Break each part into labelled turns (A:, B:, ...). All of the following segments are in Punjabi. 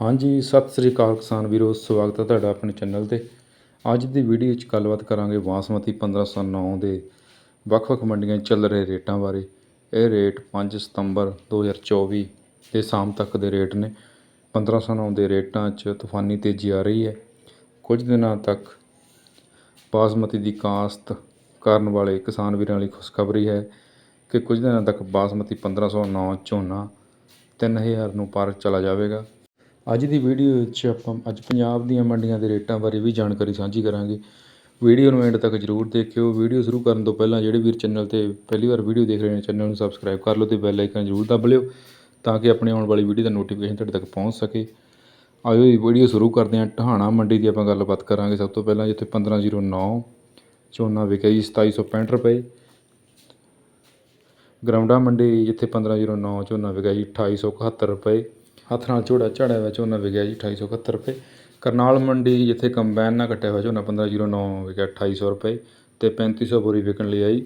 A: ਹਾਂਜੀ, ਸਤਿ ਸ੍ਰੀ ਅਕਾਲ ਕਿਸਾਨ ਵੀਰੋ, ਸਵਾਗਤ ਹੈ ਤੁਹਾਡਾ ਆਪਣੇ ਚੈਨਲ ਤੇ। ਅੱਜ ਦੀ ਵੀਡੀਓ 'ਚ ਗੱਲਬਾਤ ਕਰਾਂਗੇ ਬਾਸਮਤੀ 1509 ਦੇ ਵੱਖ-ਵੱਖ ਮੰਡੀਆਂ 'ਚ ਚੱਲ ਰਹੇ ਰੇਟਾਂ ਬਾਰੇ। ਇਹ ਰੇਟ 5 ਸਤੰਬਰ 2024 ਦੇ ਸ਼ਾਮ ਤੱਕ ਦੇ ਰੇਟ ਨੇ। 1509 ਦੇ ਰੇਟਾਂ 'ਚ ਤੂਫਾਨੀ ਤੇਜ਼ੀ ਆ ਰਹੀ ਹੈ। ਕੁਝ ਦਿਨਾਂ ਤੱਕ ਬਾਸਮਤੀ ਦੀ ਕਾਸ਼ਤ ਕਰਨ ਵਾਲੇ ਕਿਸਾਨ ਵੀਰਾਂ ਲਈ ਖੁਸ਼ਖਬਰੀ ਹੈ ਕਿ ਕੁਝ ਦਿਨਾਂ ਤੱਕ ਬਾਸਮਤੀ 1509 ਝੋਨਾ 3000 ਨੂੰ ਪਾਰ ਚਲਾ ਜਾਵੇਗਾ। ਅੱਜ ਦੀ ਵੀਡੀਓ ਵਿੱਚ ਆਪਾਂ ਅੱਜ ਪੰਜਾਬ ਦੀਆਂ ਮੰਡੀਆਂ ਦੇ ਰੇਟਾਂ ਬਾਰੇ ਵੀ ਜਾਣਕਾਰੀ ਸਾਂਝੀ ਕਰਾਂਗੇ। ਵੀਡੀਓ ਨੂੰ ਐਂਡ ਤੱਕ ਜਰੂਰ ਦੇਖਿਓ। ਵੀਡੀਓ ਸ਼ੁਰੂ ਕਰਨ ਤੋਂ ਪਹਿਲਾਂ ਜਿਹੜੇ ਵੀਰ ਚੈਨਲ ਤੇ ਪਹਿਲੀ ਵਾਰ ਵੀਡੀਓ ਦੇਖ ਰਹੇ ਨੇ ਚੈਨਲ ਨੂੰ ਸਬਸਕ੍ਰਾਈਬ ਕਰ ਲਓ ਤੇ ਬੈਲ ਆਈਕਨ ਜਰੂਰ ਦਬ ਲਿਓ ਤਾਂ ਕਿ ਆਪਣੇ ਆਉਣ ਵਾਲੀ ਵੀਡੀਓ ਦਾ ਨੋਟੀਫਿਕੇਸ਼ਨ ਤੁਹਾਡੇ ਤੱਕ ਪਹੁੰਚ ਸਕੇ। ਆਇਓ ਇਹ ਵੀਡੀਓ ਸ਼ੁਰੂ ਕਰਦੇ ਹਾਂ। ਟਹਾਣਾ ਮੰਡੀ ਦੀ ਆਪਾਂ ਗੱਲਬਾਤ ਕਰਾਂਗੇ। ਸਭ ਤੋਂ ਪਹਿਲਾਂ ਜਿੱਥੇ 1509 ਝੋਨਾ ਵਿਕਿਆ ਜੀ 2765 ਰੁਪਏ। ਗਰਾਉਂਡਾ ਮੰਡੀ, ਜਿੱਥੇ 1509 ਝੋਨਾ ਵਿਕਿਆ ਜੀ 2871 ਰੁਪਏ। ਹੱਥ ਨਾਲ ਝੋੜਾ ਝਾੜਿਆ ਹੋਇਆ ਝੋਨਾ ਵਿਕਿਆ ਜੀ 2871 ਰੁਪਏ। ਕਰਨਾਲ ਮੰਡੀ ਜਿੱਥੇ ਕੰਬਾਈਨ ਨਾਲ ਕੱਟਿਆ ਹੋਇਆ ਝੋਨਾ 1509 ਵਿਕਿਆ 2800 ਰੁਪਏ ਤੇ 3500 ਬੋਰੀ ਵਿਕਣ ਲਈ ਆਈ।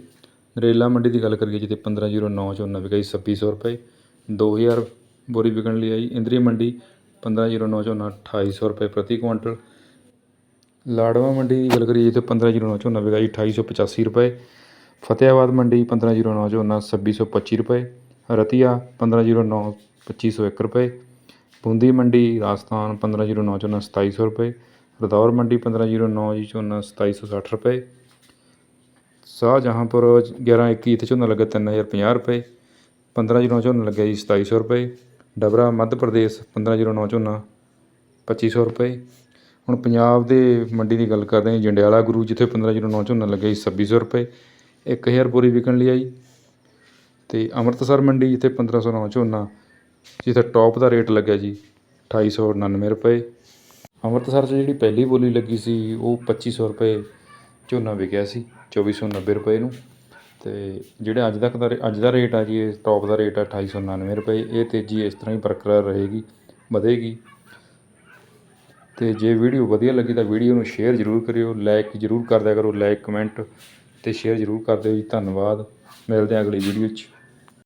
A: ਨਰੇਲਾ ਮੰਡੀ ਦੀ ਗੱਲ ਕਰੀਏ ਜਿੱਥੇ 1509 ਝੋਨਾ ਵਿਕਿਆ ਜੀ 2600 ਰੁਪਏ। 2000 ਬੋਰੀ ਵਿਕਣ ਲਈ ਆਈ। ਇੰਦਰੀ ਮੰਡੀ 1509 ਝੋਨਾ 2800 ਰੁਪਏ ਪ੍ਰਤੀ ਕੁਇੰਟਲ। ਲਾੜਵਾ ਮੰਡੀ ਦੀ ਗੱਲ ਕਰੀਏ ਜਿੱਥੇ 1509 ਝੋਨਾ ਵਿਕਿਆ ਜੀ 2885 ਰੁਪਏ। ਫਤਿਆਬਾਦ ਮੰਡੀ 1509 ਝੋਨਾ 2625 ਰੁਪਏ। ਰਤੀਆ 1509 2501 ਰੁਪਏ। ਬੂੰਦੀ ਮੰਡੀ, ਰਾਜਸਥਾਨ 1509 ਝੋਨਾ ਸਤਾਈ ਸੌ ਰੁਪਏ, ਰਦੌਰ ਮੰਡੀ 1509 ਜੀ ਝੋਨਾ 2760 ਰੁਪਏ, ਸ਼ਾਹਜਹਾਂਪੁਰ 1121 ਇੱਥੇ ਝੋਨਾ ਲੱਗਾ 3050 ਰੁਪਏ 1509 ਝੋਨਾ ਲੱਗਿਆ ਜੀ ਸਤਾਈ ਸੌ ਰੁਪਏ, ਡਬਰਾ ਮੱਧ ਪ੍ਰਦੇਸ਼ 1509 ਝੋਨਾ ਪੱਚੀ ਸੌ ਰੁਪਏ, ਹੁਣ ਪੰਜਾਬ ਦੇ ਮੰਡੀ ਦੀ ਗੱਲ ਕਰਦੇ ਹਾਂ ਜੰਡਿਆਲਾ ਗੁਰੂ ਜਿੱਥੇ 1509 ਝੋਨਾ ਲੱਗਿਆ ਜੀ ਛੱਬੀ ਸੌ ਰੁਪਏ, ਇੱਕ ਹਜ਼ਾਰ ਬੋਰੀ ਵਿਕਣ ਲਈ ਆਈ, ਤੇ ਅੰਮ੍ਰਿਤਸਰ ਮੰਡੀ ਜਿੱਥੇ 1509 ਝੋਨਾ ਜਿੱਥੇ ਟੋਪ ਦਾ ਰੇਟ ਲੱਗਿਆ ਜੀ 2899 ਰੁਪਏ। ਅੰਮ੍ਰਿਤਸਰ 'ਚ ਜਿਹੜੀ ਪਹਿਲੀ ਬੋਲੀ ਲੱਗੀ ਸੀ, ਉਹ ਪੱਚੀ ਸੌ ਰੁਪਏ ਝੋਨਾ ਵਿਕਿਆ ਸੀ 2490 ਰੁਪਏ ਨੂੰ। ਅਤੇ ਜਿਹੜੇ ਅੱਜ ਤੱਕ ਦਾ ਰੇ- ਅੱਜ ਦਾ ਰੇਟ ਆ ਜੀ, ਇਹ ਟੋਪ ਦਾ ਰੇਟ ਆ 2899 ਰੁਪਏ। ਇਹ ਤੇਜ਼ੀ ਇਸ ਤਰ੍ਹਾਂ ਹੀ ਬਰਕਰਾਰ ਰਹੇਗੀ, ਵਧੇਗੀ। ਅਤੇ ਜੇ ਵੀਡੀਓ ਵਧੀਆ ਲੱਗੀ ਤਾਂ ਵੀਡੀਓ ਨੂੰ ਸ਼ੇਅਰ ਜ਼ਰੂਰ ਕਰਿਓ ਲਾਈਕ ਜ਼ਰੂਰ ਕਰ ਦਿਆ ਕਰੋ ਲਾਈਕ ਕਮੈਂਟ ਅਤੇ ਸ਼ੇਅਰ ਜ਼ਰੂਰ ਕਰ ਦਿਓ ਜੀ। ਧੰਨਵਾਦ, ਮਿਲਦੇ ਹਾਂ ਅਗਲੀ ਵੀਡੀਓ 'ਚ।